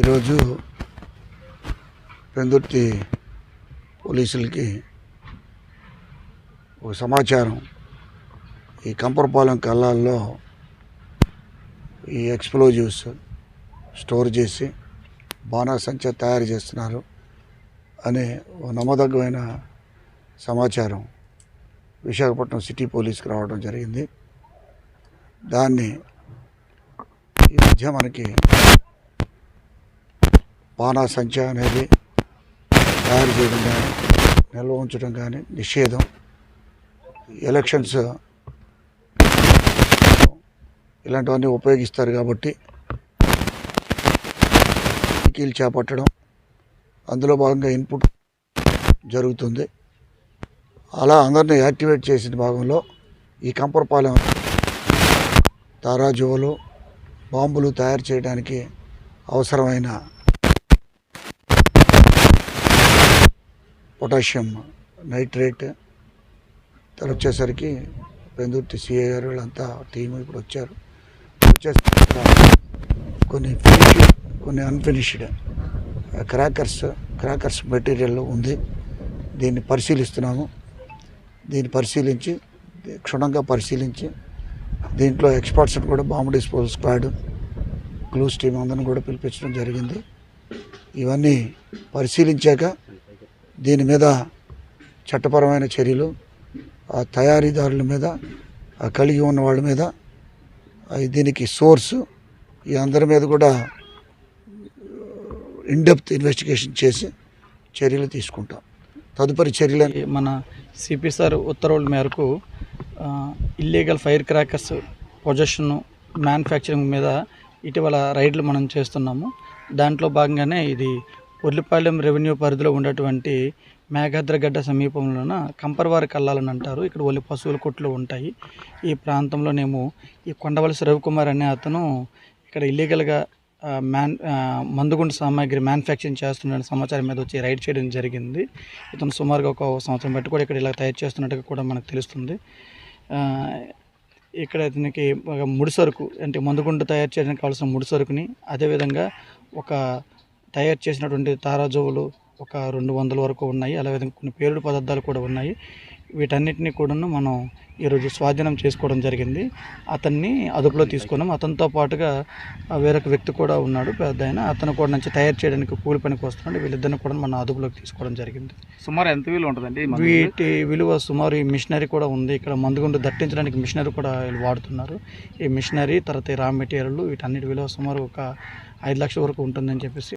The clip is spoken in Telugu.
ఈరోజు పెందుర్తి పోలీసులకి ఒక సమాచారం. ఈ కంపరపాలెం కళ్ళాల్లో ఈ ఎక్స్ప్లోజివ్స్ స్టోర్ చేసి బాణాసంచా తయారు చేస్తున్నారు అనే ఓ నమ్మదగ్గమైన సమాచారం విశాఖపట్నం సిటీ పోలీస్కి రావడం జరిగింది. దాన్ని ఈ మధ్య మనకి బాణాసంచా అనేది తయారు చేయడం కానీ నిల్వ ఉంచడం కానీ నిషేధం. ఎలక్షన్స్ ఇలాంటివన్నీ ఉపయోగిస్తారు కాబట్టి తనిఖీలు చేపట్టడం అందులో భాగంగా ఇన్పుట్ జరుగుతుంది. అలా అందరినీ యాక్టివేట్ చేసిన భాగంలో ఈ కంపరపాలెం తారాజువలు బాంబులు తయారు చేయడానికి అవసరమైన పొటాషియం నైట్రేట్ తర్వాత వచ్చేసరికి పెందుర్తి సిఏ గారు వీళ్ళంతా టీం ఇప్పుడు వచ్చారు. వచ్చేసరికి కొన్ని ఫినిష్డ్ కొన్ని అన్ఫినిష్డ్ క్రాకర్స్ క్రాకర్స్ మెటీరియల్ ఉంది. దీన్ని పరిశీలిస్తున్నాము. దీన్ని పరిశీలించి క్షుణ్ణంగా పరిశీలించి దీంట్లో ఎక్స్పర్ట్స్ కూడా bomb disposal squad clues team అందరిని కూడా పిలిపించడం జరిగింది. ఇవన్నీ పరిశీలించాక దీని మీద చట్టపరమైన చర్యలు ఆ తయారీదారుల మీద ఆ కలిగి ఉన్న వాళ్ళ మీద దీనికి సోర్సు ఈ అందరి మీద కూడా ఇన్డెప్త్ ఇన్వెస్టిగేషన్ చేసి చర్యలు తీసుకుంటాం. తదుపరి చర్యలు మన సిపి సార్ ఉత్తర్వుల మేరకు illegal fire crackers possession manufacturing మీద ఇటీవల రైడ్లు మనం చేస్తున్నాము. దాంట్లో భాగంగానే ఇది ఉర్లిపాలెం రెవెన్యూ పరిధిలో ఉన్నటువంటి మేఘాద్రగడ్డ సమీపంలోన కంపర్వారి కల్లాలని అంటారు. ఇక్కడ ఒలి పశువుల కొట్లు ఉంటాయి. ఈ ప్రాంతంలోనేమో ఈ కొండవలసి రవికుమార్ అనే అతను ఇక్కడ ఇల్లీగల్గా మ్యాన్ మందుగుండు సామాగ్రి మ్యానుఫ్యాక్చరింగ్ చేస్తున్న సమాచారం మీద వచ్చి రైడ్ చేయడం జరిగింది. ఇతను సుమారుగా ఒక సంవత్సరం బట్టి కూడా ఇక్కడ ఇలా తయారు చేస్తున్నట్టుగా కూడా మనకు తెలుస్తుంది. ఇక్కడ ఇతనికి ఒక ముడి సరుకు అంటే మందుగుండు తయారు చేయడానికి కావాల్సిన ముడి సరుకుని అదేవిధంగా ఒక తయారు చేసినటువంటి తారాజువులు ఒక రెండు వందల వరకు ఉన్నాయి. అలాగే కొన్ని పేలుడు పదార్థాలు కూడా ఉన్నాయి. వీటన్నిటిని కూడాను మనం ఈరోజు స్వాధీనం చేసుకోవడం జరిగింది. అతన్ని అదుపులో తీసుకున్నాం. అతనితో పాటుగా వేరొక వ్యక్తి కూడా ఉన్నాడు పెద్ద ఆయన. అతను కూడా నుంచి తయారు చేయడానికి కూలి పనికి వస్తున్నాడు. వీళ్ళిద్దరిని కూడా మనం అదుపులోకి తీసుకోవడం జరిగింది. సుమారు ఎంత విలువ ఉంటుందండి? వీటి విలువ సుమారు ఈ మిషనరీ కూడా ఉంది. ఇక్కడ మందుగుండు దట్టించడానికి మిషనరీ కూడా వీళ్ళు వాడుతున్నారు. ఈ మిషనరీ తర్వాత రా మెటీరియల్ వీటన్నిటి విలువ సుమారు ఒక ఐదు లక్షల వరకు ఉంటుందని చెప్పేసి